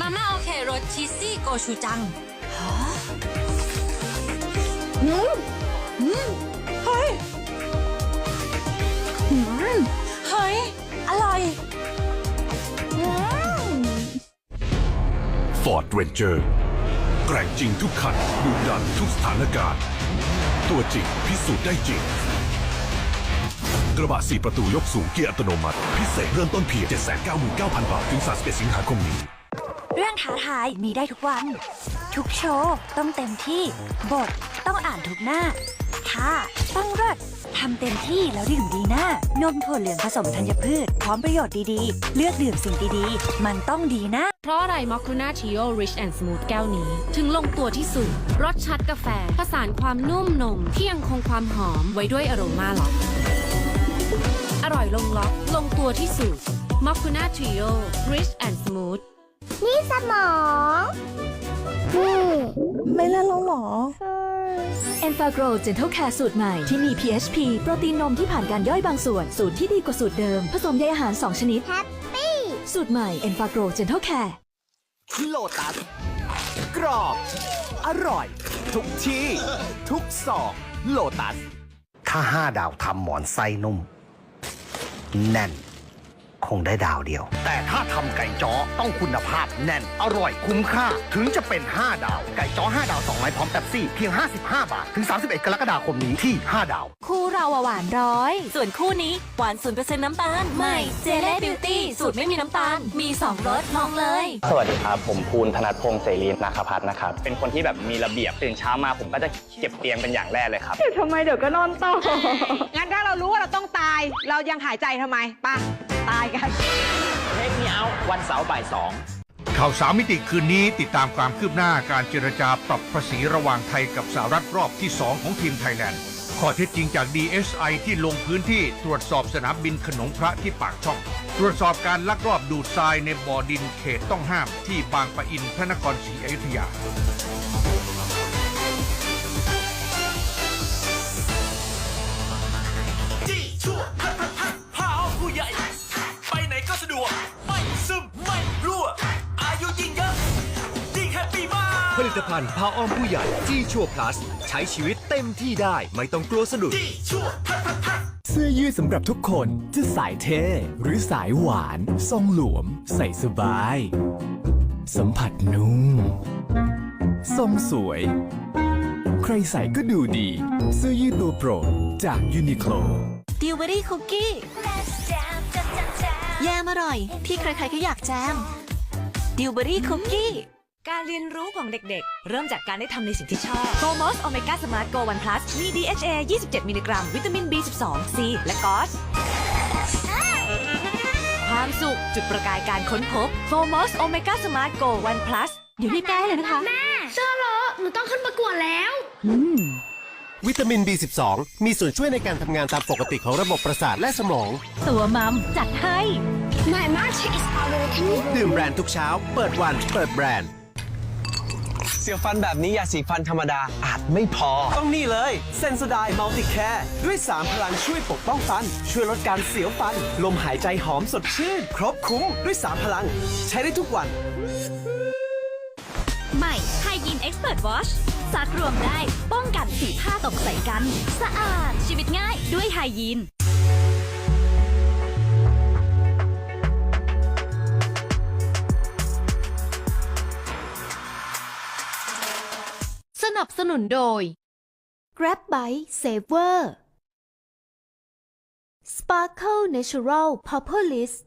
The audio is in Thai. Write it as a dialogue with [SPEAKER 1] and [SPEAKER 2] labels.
[SPEAKER 1] มาม่าโอเครสชีสซี่โกชูจัง
[SPEAKER 2] เฮ้ยอืมเฮ้ย อร่อยอืม
[SPEAKER 3] Ford Ranger แกร่งจริงทุกคันดุดันทุกสถานการณ์ ตัวจริงพิสูจน์ได้จริง กระบะสี่ประตูยกสูงเกียร์อัตโนมัติ พิเศษเริ่มต้นเพียง 799,000 บาท ถึง 31 สิงหาคมนี้
[SPEAKER 2] เรื่องท้าทายมีได้ทุกวัน ทุกโชว์ต้องเต็มที่ บทต้องอ่านทุกหน้าท่าต้องเลิศทำเต็มที่แล้วดื่มดีหน้านมถั่วเหลืองผสมธัญพืช พร้อมประโยชน์ดีๆ เลือกดื่มสิ่งดีๆ มันต้องดีนะ
[SPEAKER 1] เพราะอะไรมอคคูน่าทิโอ Rich and Smooth แก้วนี้ ถึงลงตัวที่สุดรสชัดกาแฟผสานความนุ่มนมที่ยังคงความหอมไว้ด้วยอโรมาล็อกอร่อยลงล็อกลงตัวที่สุดมอคคูน่าทิโอ Rich and Smooth
[SPEAKER 4] นี่สม องนี่
[SPEAKER 2] ไม่เล่นแล้วหรอ
[SPEAKER 5] e n f a g r o Gentle Care สูตรใหม่ ที่มี PHP โปรตีนนมที่ผ่านการย่อยบางส่วน สูตรที่ดีกว่าสูตรเดิม ผสมใยอาหาร 2 ชนิด
[SPEAKER 4] แฮปปี้
[SPEAKER 5] สูตรใหม่ e n f a g r o Gentle Care
[SPEAKER 6] โลตัสกรอบ อร่อย ทุกที่ ทุกซองโลตัส
[SPEAKER 7] ถ้าห้าดาวทำหมอนไส้นุ่ม แน่น คงได้ดาวเดียว แต่ถ้าทำไก่จ้อต้องคุณภาพแน่น อร่อยคุ้มค่า ถึงจะเป็น 5 ดาว ไก่จ้อ5 ดาว 2 ไม้พร้อมแป๊บซี่ เพียง 55 บาท ถึง 31 กรกฎาคมนี้ที่ 5 ดาว
[SPEAKER 2] คู่เราอะหวานร้อย ส่วนคู่นี้ หวานศูนเปอร์เซ็นต์น้ำตาล ใหม่เจเล่บิวตี้สูตรไม่มีน้ำตาล มี 2รสลองเลย
[SPEAKER 8] สวัสดีครับ ผมภูลธนัทพงศ์เสรีนาคพัฒน์นะครับ เป็นคนที่แบบมีระเบียบตื่นเช้ามาผมก็จะเก็บเตียงเป็นอย่างแรกเลยครับ
[SPEAKER 9] งั้นถ้าเรารู้ว่าเราต้องตาย เรายังหายใจทำไมไป่ะ ตายกัน
[SPEAKER 6] เทคมีเอาวันเสาร์บ่ายสอง
[SPEAKER 10] ข่าวสามมิติคืนนี้ติดตามความคืบหน้าการเจรจาปรับภาษีระหว่างไทยกับสหรัฐรอบที่ 2 ของทีมไทยแลนด์ ข้อเท็จจริงจาก DSI ที่ลงพื้นที่ตรวจสอบสนามบินขนงพระที่ปากช่อง ตรวจสอบการลักลอบดูดทรายในบ่อดินเขตต้องห้ามที่บางปะอินพระนครศรีอยุธยา
[SPEAKER 6] ผ
[SPEAKER 11] ลิตภัณฑ์ผ้าอ้อมผู้ใหญ่จี้ชัวพลัส ใช้ชีวิตเต็มที่ได้ไม่ต้องกลัวสะดุด
[SPEAKER 6] จี้ชั่วพักพักพัก
[SPEAKER 11] เสื้อยืดสำหรับทุกคนจะสายเท่หรือสายหวานทรงหลวม ใส่สบาย สัมผัสนุ่มทรงสวย ใครใส่ก็ดูดี เสื้อยืดตัวโปรดจากยูนิโคล
[SPEAKER 2] ดิวเบอรี่คุกกี้แยมอร่อย ที่ใครๆก็อยากแจมดิวเบอรี่คุกกี้ การเรียนรู้ของเด็กๆ เริ่มจากการได้ทำในสิ่งที่ชอบโ o มอสโอเมก้าสมาร์ทโกวันพลัสมี DHA 27 มิลลิกรัม วิตามิน B12 C และกอสความสุขจุดประกายการค้นพบโ o มอสโอเมก้าสมาร์ทโกวันพลัสเดี๋ยวรีบได้เลยนะคะ
[SPEAKER 4] โซโลหนูต้องขึ้นประกวดแล้ว
[SPEAKER 11] วิตามิน B12 มีส่วนช่วยในการทำงานตามปกติของระบบประสาทและสมอง
[SPEAKER 2] ตัวมัมจัดให้
[SPEAKER 4] My magic is already
[SPEAKER 11] ดื่มแบรนด์ทุกเช้า เปิดวัน เปิดแบรนด์
[SPEAKER 6] เสียวฟันแบบนี้ยาสีฟันธรรมดาอาจไม่พอ ต้องนี่เลยเซน o ไดมัลติแคร์ด้วย 3 พลังช่วยปกป้องฟัน ช่วยลดการเสียวฟัน ลมหายใจหอมสดชื่น ครบคุ้มด้วย 3 พลัง ใช้ได้ทุกวัน
[SPEAKER 2] ใหม่ไฮยีนเอ็กซ์เพรสวอชซักรวมได้ป้องกันสีผ้าตกใส่กัน สะอาดชีวิตง่ายด้วยไฮยีน
[SPEAKER 1] นับสนุนโดย
[SPEAKER 5] Grab Bite Saver Sparkle Natural Populist